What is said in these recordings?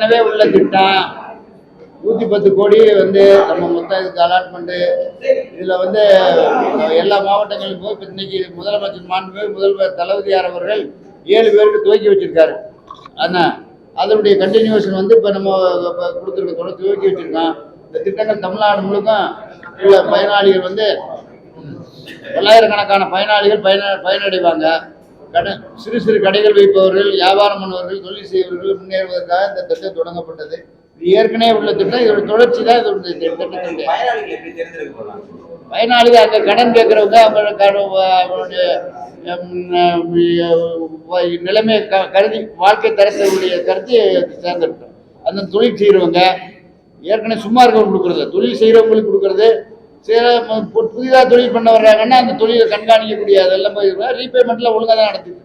ஏற்கனவே உள்ள திட்டம். நூத்தி பத்து கோடி வந்து நம்ம மொத்தம் இதுக்கு அலாட்மெண்ட் இதுல வந்து எல்லா மாவட்டங்களுக்கும் இப்ப இன்னைக்கு முதலமைச்சர் மாண்புமிகு முதல்வர் தளபதியார் அவர்கள் ஏழு பேருக்கு துவக்கி வச்சிருக்காரு. ஆனால் அதனுடைய கண்டினியூஷன் வந்து இப்ப நம்ம கொடுத்துருக்கோட துவக்கி வச்சிருக்கோம் இந்த திட்டங்கள் தமிழ்நாடு முழுக்கும் உள்ள பயனாளிகள் வந்து பல்லாயிரக்கணக்கான பயனாளிகள் பயன பயனடைவாங்க. கடை சிறு சிறு கடைகள் வைப்பவர்கள் வியாபாரம் பண்ணுபவர்கள் தொழில் செய்பவர்கள் முன்னேறுவதற்காக இந்த திட்டம் தொடங்கப்பட்டது. இது ஏற்கனவே உள்ள திட்டம் இதோட தொடர்ச்சி தான் இது இந்த திட்டத்தினுடைய பயனாளிகள் அங்கே கடன் கேட்குறவங்க அவங்களுடைய நிலைமையை கருதி வாழ்க்கை தரத்தினுடைய கருத்து தேர்ந்தெடுத்தோம். அந்த தொழில் செய்கிறவங்க ஏற்கனவே சும்மா இருக்கவங்க கொடுக்குறது தொழில் செய்கிறவங்களுக்கு கொடுக்குறது சில புதிதாக தொழில் பண்ண வர்றாங்கன்னா அந்த தொழிலை கண்காணிக்கக்கூடிய அதெல்லாம் போய் ரீபேமெண்ட்டில் ஒழுங்காக தான் கடன்.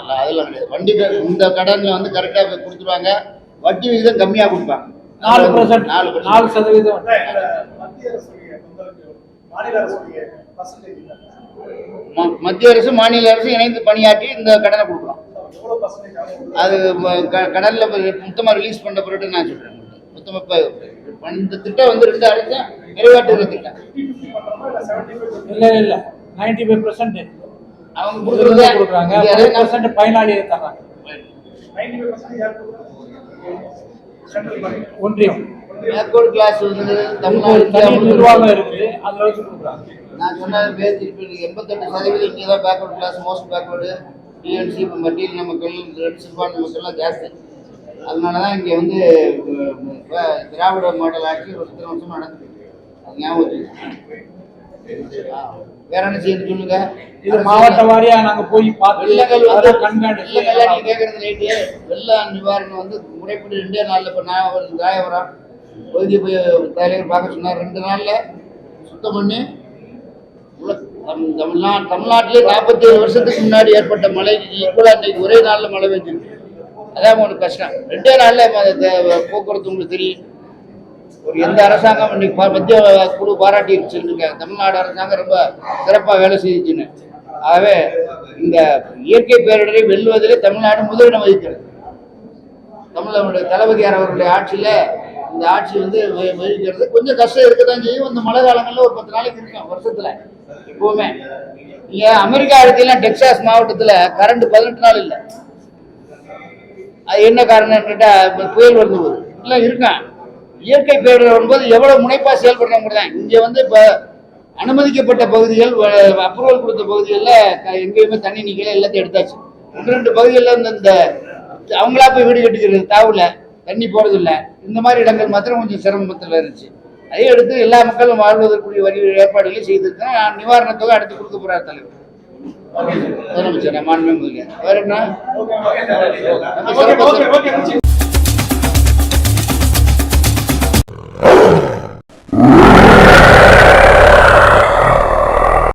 அல்ல அதெல்லாம் கிடையாது. வண்டி இந்த கடன்ல வந்து கரெக்டாக கொடுத்துருவாங்க. வட்டி விகிதம் கம்மியாக கொடுப்பாங்க. நாலு பர்சன்ட் நாலு நாலு. சதவீதம். மத்திய அரசு மாநில அரசு இணைந்து பணியாற்றி இந்த கடனை ஆகும் அது ம- க- கடன்ல மொத்தமாக ரிலீஸ் பண்ண பிறகு நான் சொல்றேன். மொத்தமாக இப்போ இந்த திட்டம் வந்து ரெண்டு அரசு நிறைவேற்றுகிற திட்டம். இல்ல இல்ல நைன்டி ஃபைவ் பர்சன்ட் அவங்க கொடுக்குறது கொடுக்குறாங்க. பர்சன்ட் பயனாளியை தர்றாங்க. ஒன்றியம். பேக்வர்ட் கிளாஸ் வந்து தமிழ்நாடு நிர்வாகம் இருக்குது அதுல வச்சு கொடுக்குறாங்க. நான் சொன்னது பேர் திருப்பி எண்பத்தெட்டு சதவீதம் இங்கே தான் backward class most backward DNC இப்போ மத்தியில் மக்கள் ரெட் சிறுபான்மை மக்கள்லாம் ஜாஸ்தி. அதனால தான் இங்கே வந்து இப்ப திராவிட மாடல் ஆட்சி ஒரு இத்தனை வருஷம் நடக்குது அது ஞாபகம் வேற என்ன செய்யுது சொல்லுங்க? இது மாவட்ட வாரியா நாங்க போய் பார்த்து வெள்ளங்கள் வந்து கண்காணிச்சு வெள்ளங்கள்லாம் நீங்க கேட்கறது ரைட்டு வெள்ள நிவாரணம் வந்து முறைப்படி ரெண்டே நாள்ல இப்போ நான் ஒரு ராயபுரம் பகுதி போய் தலைவர் பார்க்க சொன்னார். ரெண்டு நாள்ல சுத்தம் பண்ணி உல- தம்- தமிழ்நாட்டிலே நாற்பத்தி ஏழு வருஷத்துக்கு முன்னாடி ஏற்பட்ட மழைக்கு ஈக்குவலாக இன்னைக்கு ஒரே நாள்ல மழை பெஞ்சிருக்கு. அதான் உங்களுக்கு கஷ்டம். ரெண்டே நாள்ல போக்குவரத்து உங்களுக்கு தெரியும். ஒரு எந்த அரசாங்கம் இன்னைக்கு மத்திய குழு பாராட்டிருச்சுன்னு தமிழ்நாடு அரசாங்கம் ரொம்ப சிறப்பாக வேலை செய்துச்சுன்னு. ஆகவே இந்த இயற்கை பேரிடரை வெல்வதிலே தமிழ்நாடு முதலிடம் வகிக்கிறது. தமிழனுடைய தளபதியார் அவர்களுடைய ஆட்சியில இந்த ஆட்சி வந்து வ- வகிக்கிறது கொஞ்சம் கஷ்டம் இருக்கதான் செய்யும். இந்த மழை காலங்களில் ஒரு பத்து நாளைக்கு இருக்கும் வருஷத்துல. எப்பவுமே. இங்கே அமெரிக்கா அடுத்தெல்லாம் டெக்சாஸ் மாவட்டத்துல கரண்ட் பதினெட்டு நாள் இல்லை. அது என்ன காரணம் கேட்டா புயல் வந்து போகுது இல்லை இருக்கான் இயற்கை பேரிடர் வரும்போது எவ்வளவு முனைப்பா செயல்படுறாங்க தான் இங்க வந்து இப்போ அனுமதிக்கப்பட்ட பகுதிகள் அப்ரூவல் கொடுத்த பகுதிகளில் எங்கேயுமே தண்ணி நிக்கல எல்லாத்தையும் எடுத்தாச்சு. ஒன்று ரெண்டு பகுதிகளில் இந்த இந்த அவங்களா போய் வீடு கட்டிக்கிறது தாவில் தண்ணி போறது இல்ல இந்த மாதிரி இடங்கள் மாத்திரம் கொஞ்சம் சிரமத்தில் இருந்துச்சு. அதை எடுத்து எல்லா மக்களும் வாழ்வதற்குரிய வழி ஏற்பாடுகளை செய்திருக்கேன் நிவாரணத் தொகை அடுத்து கொடுக்க போறார் தலைவர். முதலமைச்சர் மாண்பு முதல்வர் வேற என்ன?